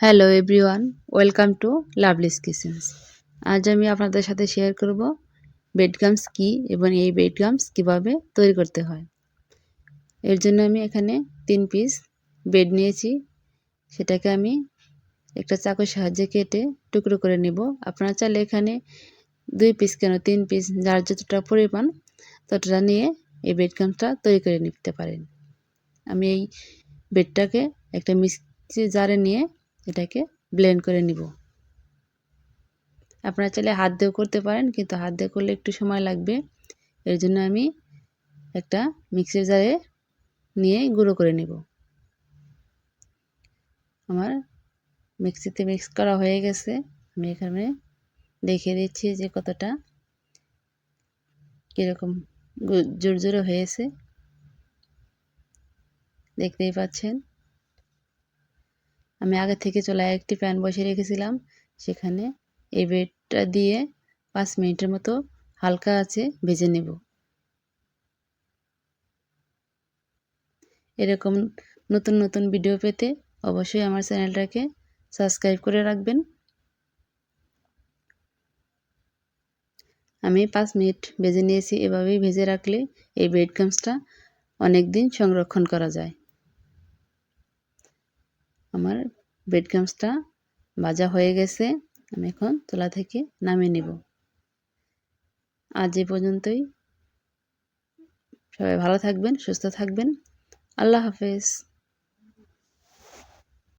Hello everyone welcome to Lovely's kitchens আজ আমি আপনাদের সাথে শেয়ার করব বেড গামস কী এবং এই বেড গামস কীভাবে তৈরি করতে হয়। এর জন্য আমি এখানে তিন পিস বেড নিয়েছি। সেটাকে আমি একটা চাকুর সাহায্যে কেটে টুকরো করে নেব। আপনারা চাইলে এখানে দুই পিস কেন তিন পিস যার যতটা পরিমাণ ততটা নিয়ে এই বেড গামসটা তৈরি করে নিতে পারেন। আমি এই বেডটাকে একটা মিক্সি জারে নিয়ে এটাকে ব্লেন্ড করে নিব। আপনারা চাইলে হাত দিয়েও করতে পারেন, কিন্তু হাত দিয়ে করলে একটু সময় লাগবে। এর জন্য আমি একটা মিক্সির জারে নিয়ে গুঁড়ো করে নেব। আমার মিক্সিতে মিক্স করা হয়ে গেছে। আমি এখানে দেখিয়ে দিচ্ছি যে কতটা কীরকম জোর জোরে হয়েছে। দেখতেই পাচ্ছেন? আমি আগে থেকে চুলায় একটি প্যান বসিয়ে রেখেছিলাম। সেখানে এই বেডটা দিয়ে পাঁচ মিনিটের মতো হালকা আছে ভেজে নেব। এরকম নতুন নতুন ভিডিও পেতে অবশ্যই আমার চ্যানেলটাকে সাবস্ক্রাইব করে রাখবেন। আমি পাঁচ মিনিট ভেজে নিয়েছি। এভাবেই ভেজে রাখলে এই ব্রেড ক্রামসটা অনেক দিন সংরক্ষণ করা যায়। আমার ব্রেড ক্রামসটা ভাজা হয়ে গেছে। আমি এখন তোলা থেকে নামিয়ে নেব। আজ এ পর্যন্তই। সবাই ভালো থাকবেন, সুস্থ থাকবেন। আল্লাহ হাফেজ।